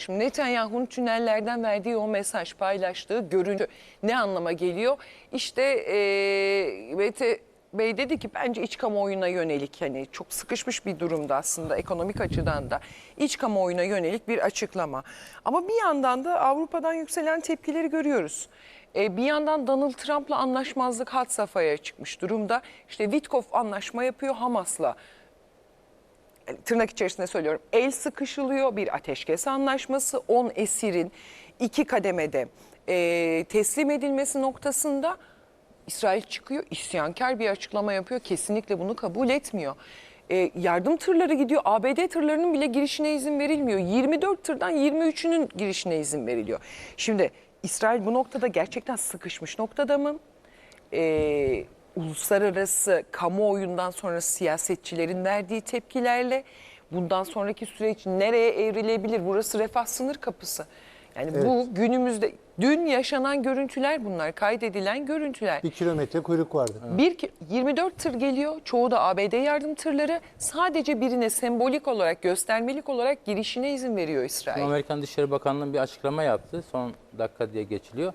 Şimdi Netanyahu'nun tünellerden verdiği o mesaj, paylaştığı görüntü ne anlama geliyor? İşte eee Mete Bey dedi ki bence iç kamuoyuna yönelik hani çok sıkışmış bir durumda aslında ekonomik açıdan da iç kamuoyuna yönelik bir açıklama. Ama bir yandan da Avrupa'dan yükselen tepkileri görüyoruz. E, bir yandan Donald Trump'la anlaşmazlık had safhaya çıkmış durumda. İşte Witkoff anlaşma yapıyor Hamas'la tırnak içerisinde söylüyorum el sıkışılıyor bir ateşkes anlaşması 10 esirin iki kademede e, teslim edilmesi noktasında İsrail çıkıyor isyankar bir açıklama yapıyor kesinlikle bunu kabul etmiyor. E, yardım tırları gidiyor ABD tırlarının bile girişine izin verilmiyor 24 tırdan 23'ünün girişine izin veriliyor. Şimdi İsrail bu noktada gerçekten sıkışmış noktada mı? e, uluslararası kamuoyundan sonra siyasetçilerin verdiği tepkilerle bundan sonraki süreç nereye evrilebilir? Burası refah sınır kapısı. Yani bu günümüzde dün yaşanan görüntüler bunlar, kaydedilen görüntüler. Bir kilometre kuyruk vardı. Bir ki- 24 tır geliyor. Çoğu da ABD yardım tırları. Sadece birine sembolik olarak, göstermelik olarak girişine izin veriyor İsrail. Amerikan Dışişleri Bakanlığı'nın bir açıklama yaptı. Son dakika diye geçiliyor.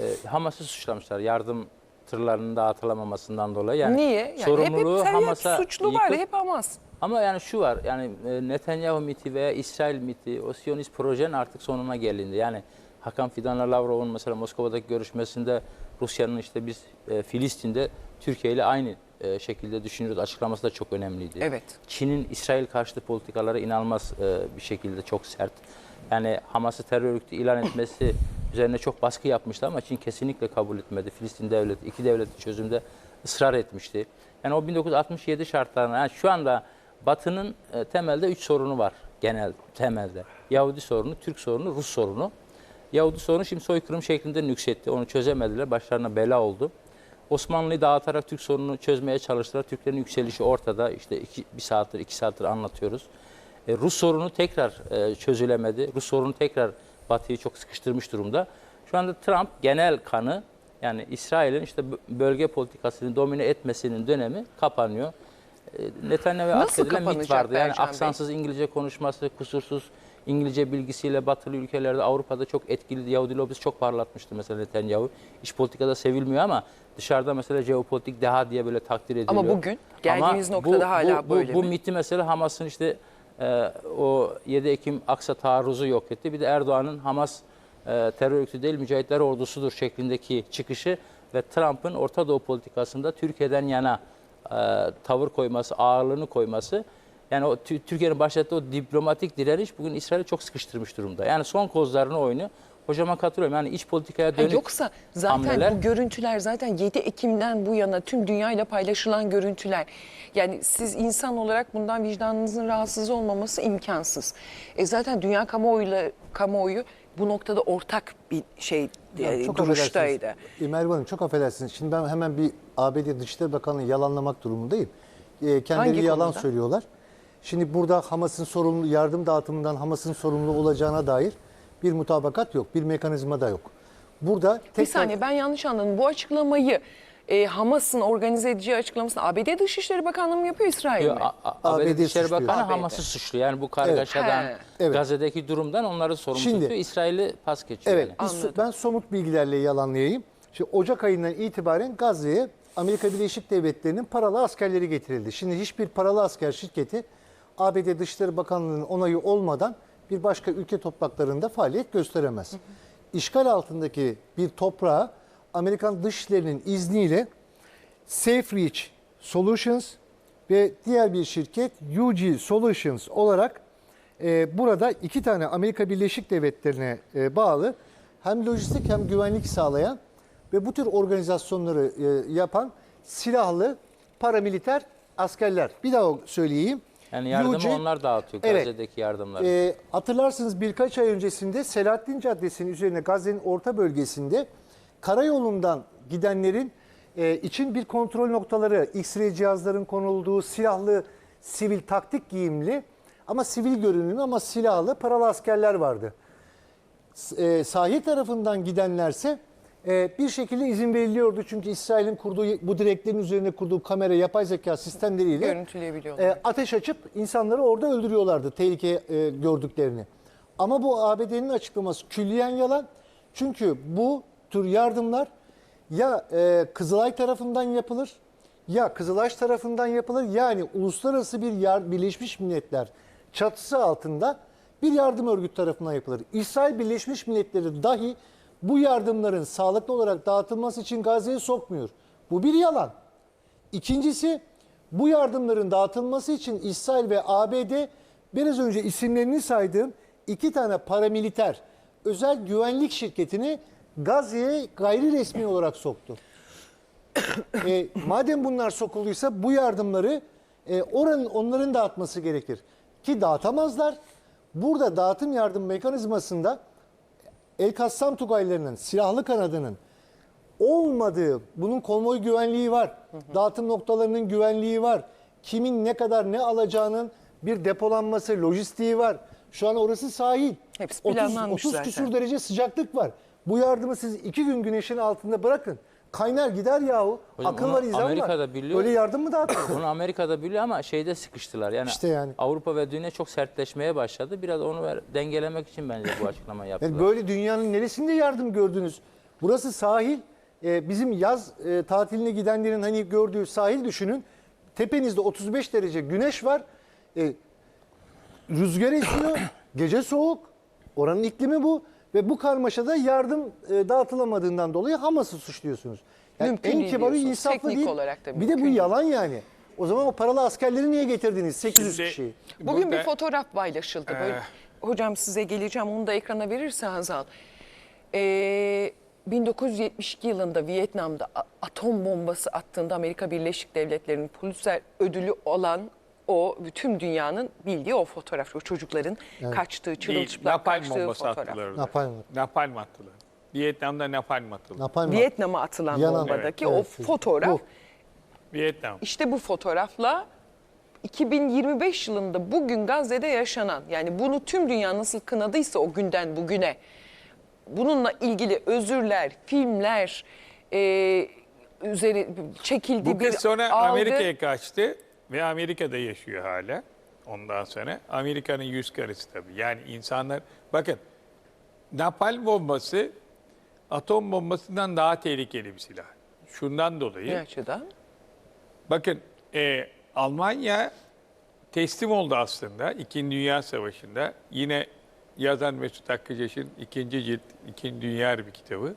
Ee, Hamas'ı suçlamışlar yardım tırlarının dağıtılamamasından dolayı. Yani Niye? Yani hep, sorumluluğu hep, hep Hamas'a suçlu var, yıkıp- hep Hamas. Ama yani şu var yani e, Netanyahu miti veya İsrail miti o Siyonist projenin artık sonuna gelindi. Yani Hakan Fidan'la Lavrov'un mesela Moskova'daki görüşmesinde Rusya'nın işte biz e, Filistin'de Türkiye ile aynı e, şekilde düşünüyoruz açıklaması da çok önemliydi. Evet. Çin'in İsrail karşıtı politikaları inanılmaz e, bir şekilde çok sert. Yani Hamas'ı terör örgütü ilan etmesi üzerine çok baskı yapmıştı ama Çin kesinlikle kabul etmedi. Filistin devleti, iki devletli çözümde ısrar etmişti. Yani o 1967 şartlarına, yani şu anda Batı'nın e, temelde üç sorunu var genel temelde. Yahudi sorunu, Türk sorunu, Rus sorunu. Yahudi sorunu şimdi soykırım şeklinde nüksetti. Onu çözemediler. Başlarına bela oldu. Osmanlı'yı dağıtarak Türk sorununu çözmeye çalıştılar. Türklerin yükselişi ortada. İşte iki, bir saattir, iki saattir anlatıyoruz. E, Rus sorunu tekrar e, çözülemedi. Rus sorunu tekrar Batı'yı çok sıkıştırmış durumda. Şu anda Trump genel kanı yani İsrail'in işte bö- bölge politikasını domine etmesinin dönemi kapanıyor. E, Netanyahu'ya Nasıl atfedilen mit vardı. Yani Bercan Bey? aksansız İngilizce konuşması, kusursuz İngilizce bilgisiyle batılı ülkelerde Avrupa'da çok etkili Yahudi lobisi çok parlatmıştı mesela Netanyahu. İç politikada sevilmiyor ama dışarıda mesela jeopolitik deha diye böyle takdir ediliyor. Ama bugün geldiğimiz noktada hala bu, böyle Bu mi? miti mesela Hamas'ın işte e, o 7 Ekim Aksa taarruzu yok etti. Bir de Erdoğan'ın Hamas e, terör örgütü değil mücahitler ordusudur şeklindeki çıkışı ve Trump'ın Orta Doğu politikasında Türkiye'den yana e, tavır koyması, ağırlığını koyması yani o Tü- Türkiye'nin başlattığı o diplomatik direniş bugün İsrail'i çok sıkıştırmış durumda. Yani son kozlarını oyunu hocama katılıyorum. Yani iç politikaya dönük Yoksa zaten hamleler- bu görüntüler zaten 7 Ekim'den bu yana tüm dünyayla paylaşılan görüntüler. Yani siz insan olarak bundan vicdanınızın rahatsız olmaması imkansız. E zaten dünya kamuoyuyla kamuoyu bu noktada ortak bir şey Ya e, çok duruştaydı. affedersiniz. Merve Hanım çok affedersiniz. Şimdi ben hemen bir ABD Dışişleri Bakanı'nı yalanlamak durumundayım. E, kendileri Hangi yalan konuda? söylüyorlar. Şimdi burada Hamas'ın sorumlu yardım dağıtımından Hamas'ın sorumlu olacağına dair bir mutabakat yok, bir mekanizma da yok. Burada Bir tekrar saniye ben yanlış anladım. Bu açıklamayı e, Hamas'ın organize edeceği açıklamasını ABD Dışişleri Bakanlığı mı yapıyor İsrail mi? A- A- ABD ABD Dışişleri. Bakanı. Hamas'ı suçluyor. Yani bu kargaşadan. Evet. Gazze'deki durumdan onları sorumlu Şimdi- tutuyor. İsrail'i pas geçiyor. Evet, yani. ben somut bilgilerle yalanlayayım. Şimdi Ocak ayından itibaren Gazze'ye Amerika Birleşik Devletleri'nin paralı askerleri getirildi. Şimdi hiçbir paralı asker şirketi ABD Dışişleri Bakanlığı'nın onayı olmadan bir başka ülke topraklarında faaliyet gösteremez. İşgal altındaki bir toprağa Amerikan Dışişleri'nin izniyle Safe Reach Solutions ve diğer bir şirket UG Solutions olarak e, burada iki tane Amerika Birleşik Devletleri'ne e, bağlı hem lojistik hem güvenlik sağlayan ve bu tür organizasyonları e, yapan silahlı paramiliter askerler. Bir daha söyleyeyim. Yani yardımı UG onlar dağıtıyor. Evet. Gazze'deki yardımları. e, hatırlarsınız birkaç ay öncesinde Selahattin Caddesi'nin üzerine Gazze'nin orta bölgesinde karayolundan gidenlerin e, için bir kontrol noktaları, X-ray cihazların konulduğu silahlı, sivil taktik giyimli ama sivil görünümlü ama silahlı paralı askerler vardı. E, sahil tarafından gidenlerse e, bir şekilde izin veriliyordu. Çünkü İsrail'in kurduğu bu direklerin üzerine kurduğu kamera yapay zeka sistemleriyle e, ateş açıp insanları orada öldürüyorlardı tehlike e, gördüklerini. Ama bu ABD'nin açıklaması külliyen yalan. Çünkü bu tür yardımlar ya e, Kızılay tarafından yapılır ya Kızılaş tarafından yapılır. Yani uluslararası bir yar, Birleşmiş Milletler çatısı altında bir yardım örgütü tarafından yapılır. İsrail Birleşmiş Milletleri dahi bu yardımların sağlıklı olarak dağıtılması için Gazze'ye sokmuyor. Bu bir yalan. İkincisi bu yardımların dağıtılması için İsrail ve ABD biraz önce isimlerini saydığım iki tane paramiliter özel güvenlik şirketini Gazze'ye gayri resmi olarak soktu. E, madem bunlar sokulduysa bu yardımları e, oranın onların dağıtması gerekir. Ki dağıtamazlar. Burada dağıtım yardım mekanizmasında El Kassam Tugaylarının, silahlı kanadının olmadığı, bunun konvoy güvenliği var, dağıtım noktalarının güvenliği var, kimin ne kadar ne alacağının bir depolanması, lojistiği var. Şu an orası sahil. Hepsi 30, planlanmış 30 zaten. küsur derece sıcaklık var. Bu yardımı siz iki gün güneşin altında bırakın. Kaynar gider yahu. Hocam Akıl onu var, izan Amerika'da var. biliyor. Öyle yardım mı dağıtıyor? Bunu Amerika'da biliyor ama şeyde sıkıştılar. Yani, İşte yani. Avrupa ve dünya çok sertleşmeye başladı. Biraz onu ver- dengelemek için bence bu açıklamayı yaptılar. Yani böyle dünyanın neresinde yardım gördünüz? Burası sahil. Ee, bizim yaz e, tatiline gidenlerin hani gördüğü sahil düşünün. Tepenizde 35 derece güneş var. Ee, rüzgar esiyor. gece soğuk. Oranın iklimi bu. Ve bu karmaşada yardım e, dağıtılamadığından dolayı Hamas'ı suçluyorsunuz. Yani Mümkün en değil kibarı diyorsunuz. insaflı Teknik değil. olarak da bir de bu mümkün değil. yalan yani. O zaman o paralı askerleri niye getirdiniz? 800 Şimdi- kişiyi. Bugün bir Burada- fotoğraf paylaşıldı. Böyle. Eh. Hocam size geleceğim onu da ekrana verirse Hazal. Ee, 1972 yılında Vietnam'da a- atom bombası attığında Amerika Birleşik Devletleri'nin Pulitzer ödülü olan o bütün dünyanın bildiği o fotoğraf. O çocukların kaçtığı, Değil, çırılçıplak kaçtığı fotoğraf. attılar. Napalm. Napalm attılar. Vietnam'da napalm atıldı. Napalm. Vietnam'a atılan Yanan- bombadaki Evet, o evet. fotoğraf. Bu. Vietnam. İşte bu fotoğrafla 2025 yılında bugün Gazze'de yaşanan yani bunu tüm dünya nasıl kınadıysa o günden bugüne bununla ilgili özürler, filmler e, üzeri çekildi Bu bir kız sonra. Amerika'ya kaçtı ve Amerika'da yaşıyor hala. Ondan sonra Amerika'nın yüz karısı tabii. Yani insanlar bakın napalm bombası atom bombasından daha tehlikeli bir silah. Şundan dolayı. Ne açıdan? Bakın e, Almanya teslim oldu aslında İkinci Dünya Savaşı'nda. Yine yazan Mesut Hakkıcaş'ın ikinci cilt, İkinci Dünya bir kitabı.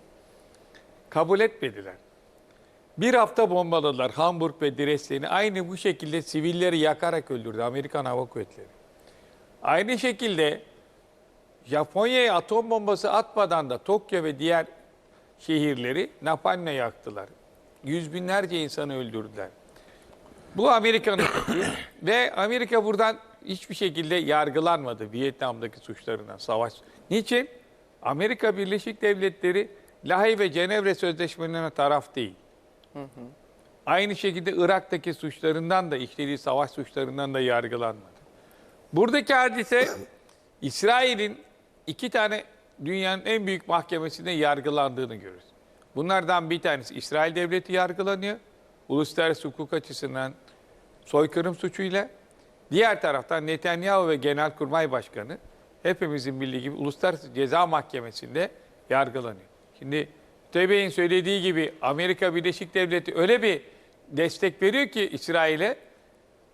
Kabul etmediler. Bir hafta bombaladılar Hamburg ve Dresden'i. Aynı bu şekilde sivilleri yakarak öldürdü Amerikan Hava Kuvvetleri. Aynı şekilde Japonya'ya atom bombası atmadan da Tokyo ve diğer şehirleri napalmle yaktılar. Yüz binlerce insanı öldürdüler. Bu Amerika'nın ve Amerika buradan hiçbir şekilde yargılanmadı Vietnam'daki suçlarından, savaş. Niçin? Amerika Birleşik Devletleri Lahey ve Cenevre Sözleşmelerine taraf değil. Aynı şekilde Irak'taki suçlarından da, işlediği savaş suçlarından da yargılanmadı. Buradaki hadise İsrail'in iki tane dünyanın en büyük mahkemesinde yargılandığını görürüz. Bunlardan bir tanesi İsrail Devleti yargılanıyor. Uluslararası hukuk açısından soykırım suçuyla. Diğer taraftan Netanyahu ve Genelkurmay Başkanı hepimizin bildiği gibi Uluslararası Ceza Mahkemesi'nde yargılanıyor. Şimdi Tebey'in söylediği gibi Amerika Birleşik Devleti öyle bir destek veriyor ki İsrail'e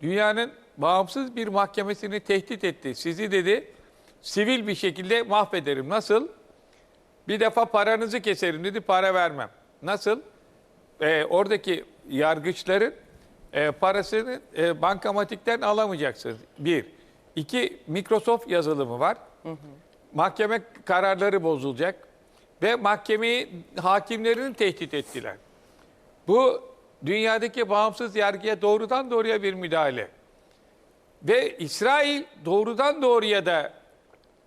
dünyanın bağımsız bir mahkemesini tehdit etti. Sizi dedi sivil bir şekilde mahvederim. Nasıl? Bir defa paranızı keserim dedi, para vermem. Nasıl? Ee, oradaki yargıçların e, parasını e, bankamatikten alamayacaksınız. Bir. İki, Microsoft yazılımı var. Mahkeme kararları bozulacak. Ve mahkemeyi hakimlerini tehdit ettiler. Bu dünyadaki bağımsız yargıya doğrudan doğruya bir müdahale. Ve İsrail doğrudan doğruya da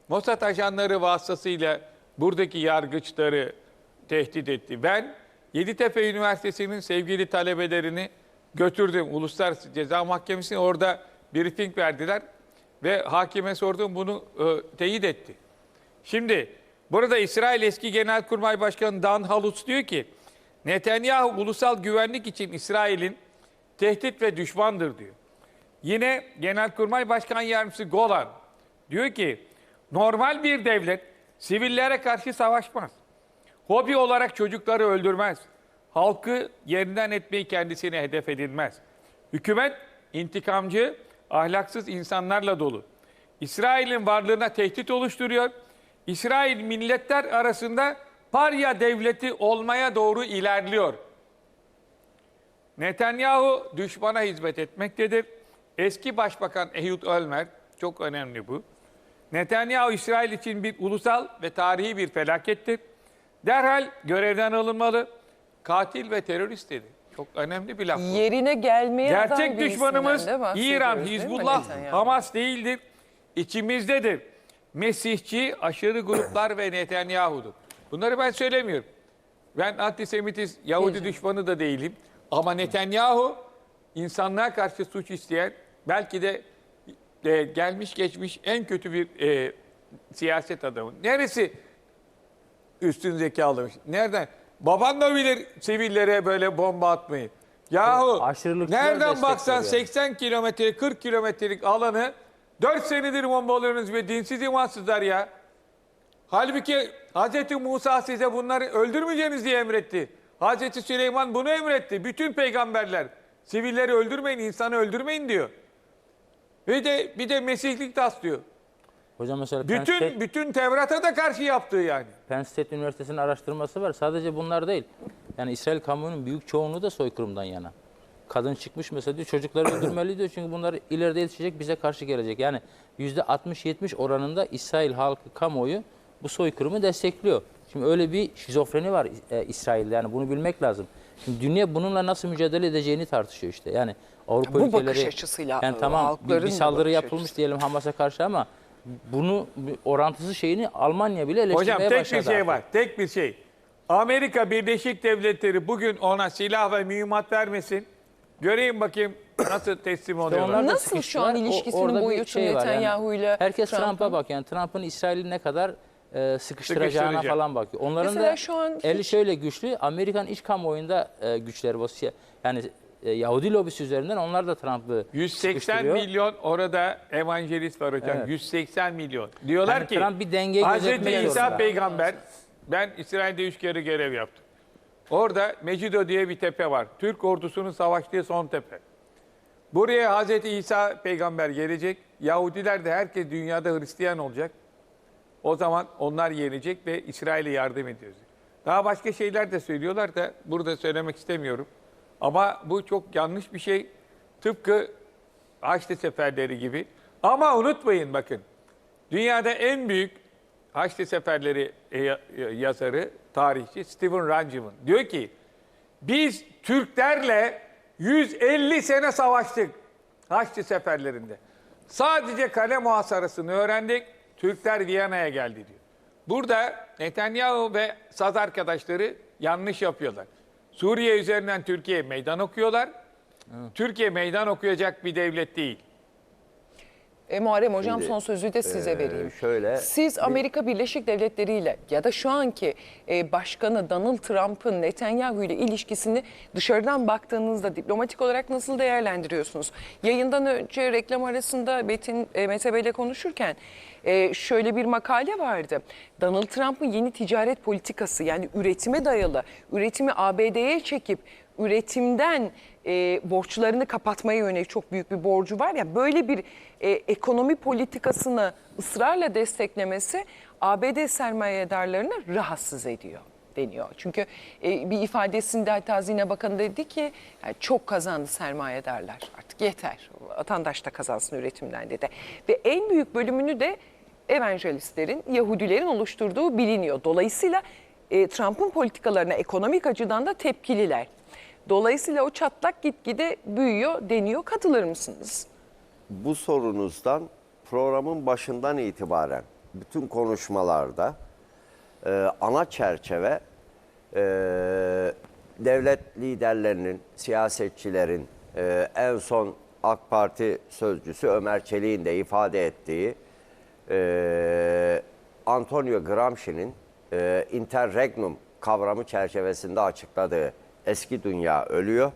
Mossad ajanları vasıtasıyla buradaki yargıçları tehdit etti. Ben Yeditepe Üniversitesi'nin sevgili talebelerini götürdüm Uluslararası Ceza Mahkemesi'ne. Orada briefing verdiler ve hakime sordum bunu e, teyit etti. Şimdi burada İsrail eski Genelkurmay Başkanı Dan Halutz diyor ki Netanyahu ulusal güvenlik için İsrail'in tehdit ve düşmandır diyor. Yine Genelkurmay Başkan Yardımcısı Golan diyor ki Normal bir devlet sivillere karşı savaşmaz. Hobi olarak çocukları öldürmez. Halkı yerinden etmeyi kendisine hedef edinmez. Hükümet intikamcı, ahlaksız insanlarla dolu. İsrail'in varlığına tehdit oluşturuyor. İsrail milletler arasında parya devleti olmaya doğru ilerliyor. Netanyahu düşmana hizmet etmektedir. Eski Başbakan Ehud Olmert, çok önemli bu. Netanyahu İsrail için bir ulusal ve tarihi bir felakettir. Derhal görevden alınmalı. Katil ve terörist dedi. Çok önemli bir laf. bu. Yerine gelmeye Gerçek düşmanımız İran, değil Hizbullah, Netanyahu? Hamas değildir. İçimizdedir. Mesihçi, aşırı gruplar ve Netanyahu'dur. Bunları ben söylemiyorum. Ben antisemitiz, Yahudi Değil düşmanı da değilim. Ama Netanyahu insanlığa karşı suç isteyen, belki de e, gelmiş geçmiş en kötü bir e, siyaset adamı. Neresi üstün zekalıymış? Nereden? Baban da bilir sivillere böyle bomba atmayı. Yahu nereden baksan veriyor. 80 kilometre 40 kilometrelik alanı 4 senedir bombalıyorsunuz ve dinsiz imansızlar ya. Halbuki Hz. Musa size bunları öldürmeyeceğiniz diye emretti. Hz. Süleyman bunu emretti. Bütün peygamberler sivilleri öldürmeyin, insanı öldürmeyin diyor. Ve de bir de Mesihlik taslıyor. Hocam mesela Penn Bütün State, bütün Tevrat'a da karşı yaptığı yani. Penn State Üniversitesi'nin araştırması var. Sadece bunlar değil. Yani İsrail kamuoyunun büyük çoğunluğu da soykırımdan yana. Kadın çıkmış mesela diyor çocukları öldürmeli diyor çünkü bunlar ileride yetişecek bize karşı gelecek. Yani yüzde 60-70 oranında İsrail halkı kamuoyu bu soykırımı destekliyor. Şimdi öyle bir şizofreni var e, İsrail'de yani bunu bilmek lazım. Şimdi dünya bununla nasıl mücadele edeceğini tartışıyor işte. Yani Avrupa Bu ülkeleri bakış açısıyla, yani tamam bir, bir saldırı yapılmış açısı. diyelim Hamas'a karşı ama bunu bir orantısı şeyini Almanya bile eleştirmeye Hocam tek başladı. bir şey artık. var. Tek bir şey. Amerika Birleşik Devletleri bugün ona silah ve mühimmat vermesin. Göreyim bakayım nasıl teslim oluyorlar. onlar da Nasıl şu sıkıştılar. an O- ilişkisinin orada bir boyutu şey var yani. Netanyahu'yla Herkes Trump'ın? Trump'a bak yani Trump'ın İsrail'i ne kadar e, sıkıştıracağına Sıkıştıracak. falan bakıyor. Onların Mesela da şu an eli hiç- şöyle güçlü. Amerikan iç kamuoyunda e, güçleri var. Siya- Yani e, Yahudi lobisi üzerinden onlar da Trump'ı 180 sıkıştırıyor. milyon orada evangelist var hocam. Evet. 180 milyon. Diyorlar Yani ki Trump bir denge Hz. gözetmek İsa zorunda. peygamber ben İsrail'de üç kere görev yaptım. Orada Megido diye bir tepe var. Türk ordusunun savaştığı son tepe. Buraya Hz. İsa peygamber gelecek. Yahudiler de herkes dünyada Hristiyan olacak. O zaman onlar yenecek ve İsrail'e yardım ediyoruz. Daha başka şeyler de söylüyorlar da burada söylemek istemiyorum. Ama bu çok yanlış bir şey. Tıpkı Haçlı Seferleri gibi. Ama unutmayın bakın. Dünyada en büyük Haçlı Seferleri e, ya- yazarı, tarihçi Stephen Rangeman diyor ki biz Türklerle 150 sene savaştık Haçlı Seferlerinde. Sadece kale muhasarasını öğrendik. Türkler Viyana'ya geldi diyor. Burada Netanyahu ve saz arkadaşları yanlış yapıyorlar. Suriye üzerinden Türkiye meydan okuyorlar. Türkiye meydan okuyacak bir devlet değil. E, Muharrem Hocam Şimdi, son sözü de size e, vereyim. şöyle, Siz Amerika Birleşik Devletleri ile ya da şu anki e, başkanı Donald Trump'ın Netanyahu ile ilişkisini dışarıdan baktığınızda diplomatik olarak nasıl değerlendiriyorsunuz? Yayından önce reklam arasında Metin e, Mete Bey'le konuşurken e, şöyle bir makale vardı. Donald Trump'ın yeni ticaret politikası yani üretime dayalı, üretimi ABD'ye çekip üretimden e, borçlarını kapatmaya yönelik çok büyük bir borcu var ya böyle bir e, ekonomi politikasını ısrarla desteklemesi ABD sermayedarlarını rahatsız ediyor deniyor. Çünkü e, bir ifadesinde hatta Hazine Bakanı dedi ki yani çok kazandı sermayedarlar artık yeter vatandaş da kazansın üretimden dedi. Ve en büyük bölümünü de evangelistlerin, Yahudilerin oluşturduğu biliniyor. Dolayısıyla e, Trump'ın politikalarına ekonomik açıdan da tepkililer. Dolayısıyla o çatlak gitgide büyüyor deniyor. Katılır mısınız? bu sorunuzdan programın başından itibaren bütün konuşmalarda e, ana çerçeve e, devlet liderlerinin, siyasetçilerin e, en son AK Parti sözcüsü Ömer Çelik'in de ifade ettiği e, Antonio Gramsci'nin e, interregnum kavramı çerçevesinde açıkladığı eski dünya ölüyor,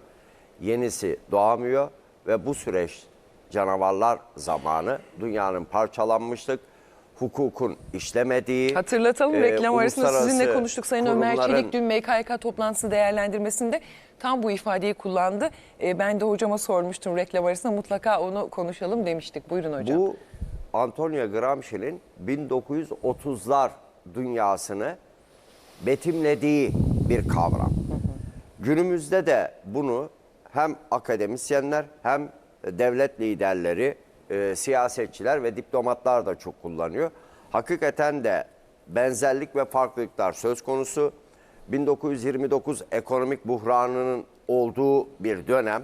yenisi doğamıyor ve bu süreç canavarlar zamanı dünyanın parçalanmışlık, hukukun işlemediği, Hatırlatalım e, reklam arasında sizinle konuştuk. Sayın Ömer Çelik dün MKYK toplantısı değerlendirmesinde tam bu ifadeyi kullandı. E, ben de hocama sormuştum reklam arasında mutlaka onu konuşalım demiştik. Buyurun hocam. Bu Antonio Gramsci'nin 1930'lar dünyasını betimlediği bir kavram. Günümüzde de bunu hem akademisyenler hem devlet liderleri, e, siyasetçiler ve diplomatlar da çok kullanıyor. Hakikaten de benzerlik ve farklılıklar söz konusu. 1929 ekonomik buhranının olduğu bir dönem.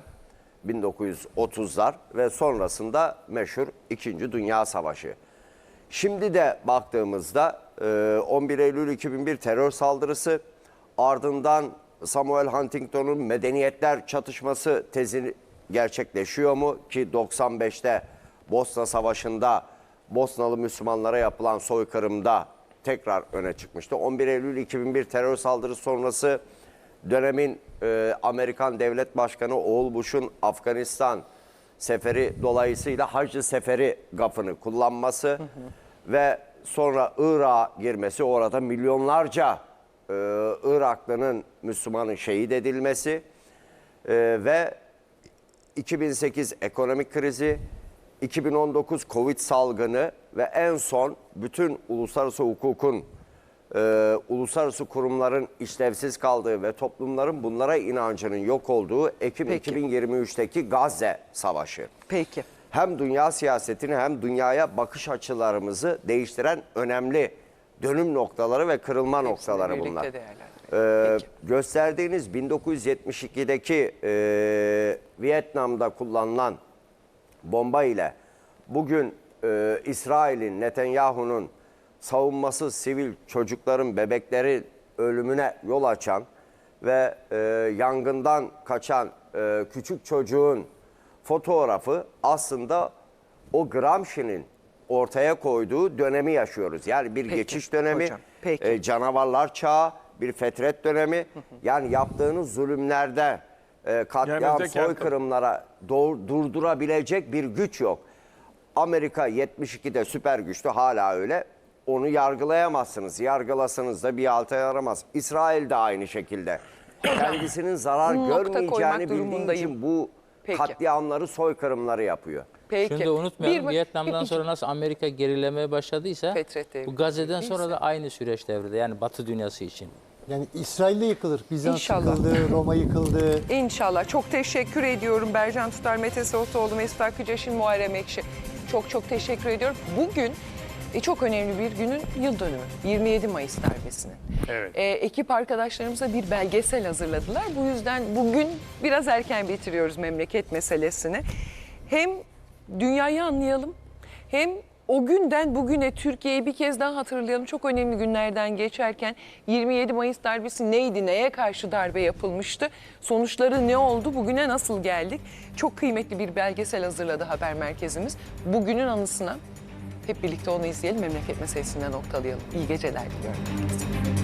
1930'lar ve sonrasında meşhur 2. Dünya Savaşı. Şimdi de baktığımızda e, 11 Eylül 2001 terör saldırısı ardından Samuel Huntington'un medeniyetler çatışması tezi gerçekleşiyor mu ki 95'te Bosna Savaşı'nda Bosnalı Müslümanlara yapılan soykırımda tekrar öne çıkmıştı. 11 Eylül 2001 terör saldırısı sonrası dönemin e, Amerikan Devlet Başkanı Oğul Bush'un Afganistan seferi dolayısıyla Hacı Seferi gafını kullanması ve sonra Irak'a girmesi orada milyonlarca e, Iraklı'nın Müslümanın şehit edilmesi e, ve 2008 ekonomik krizi, 2019 Covid salgını ve en son bütün uluslararası hukukun, e, uluslararası kurumların işlevsiz kaldığı ve toplumların bunlara inancının yok olduğu Ekim Peki. 2023'teki Gazze Savaşı. Peki. Hem dünya siyasetini hem dünyaya bakış açılarımızı değiştiren önemli dönüm noktaları ve kırılma noktaları birlikte bunlar. Ee, gösterdiğiniz 1972'deki e, Vietnam'da kullanılan bomba ile bugün e, İsrail'in Netanyahu'nun savunmasız sivil çocukların bebekleri ölümüne yol açan ve e, yangından kaçan e, küçük çocuğun fotoğrafı aslında o Gramsci'nin ortaya koyduğu dönemi yaşıyoruz. Yani bir Peki, geçiş dönemi, hocam, peki. e, canavarlar çağı, bir fetret dönemi. yani yaptığınız zulümlerde, e, katliam, soykırımlara doğ- durdurabilecek bir güç yok. Amerika 72'de süper güçtü hala öyle. Onu yargılayamazsınız. Yargılasanız da bir alta yaramaz. İsrail de aynı şekilde. Kendisinin zarar Nokta görmeyeceğini bildiği için bu Peki. katliamları, soykırımları yapıyor. Peki. Şunu da unutmayalım. Bir- Vietnam'dan sonra nasıl Amerika gerilemeye başladıysa Fetret bu Gazze'den sonra da aynı süreç devrede. Yani Batı dünyası için. Yani İsrail'de yıkılır. Bizans İnşallah. yıkıldı, Roma yıkıldı. İnşallah. Çok teşekkür ediyorum Bercan Tutar, Mete Soğutoğlu, Mesut Akıcaş'ın Muharrem Ekşi. Çok çok teşekkür ediyorum. Bugün e, çok önemli bir günün yıl dönümü. 27 Mayıs darbesinin. Evet. E, ekip arkadaşlarımıza bir belgesel hazırladılar. Bu yüzden bugün biraz erken bitiriyoruz memleket meselesini. Hem dünyayı anlayalım hem o günden bugüne Türkiye'yi bir kez daha hatırlayalım. Çok önemli günlerden geçerken 27 Mayıs darbesi neydi, neye karşı darbe yapılmıştı, sonuçları ne oldu, bugüne nasıl geldik? Çok kıymetli bir belgesel hazırladı haber merkezimiz. Bugünün anısına hep birlikte onu izleyelim, memleket meselesinden noktalayalım. İyi geceler diliyorum.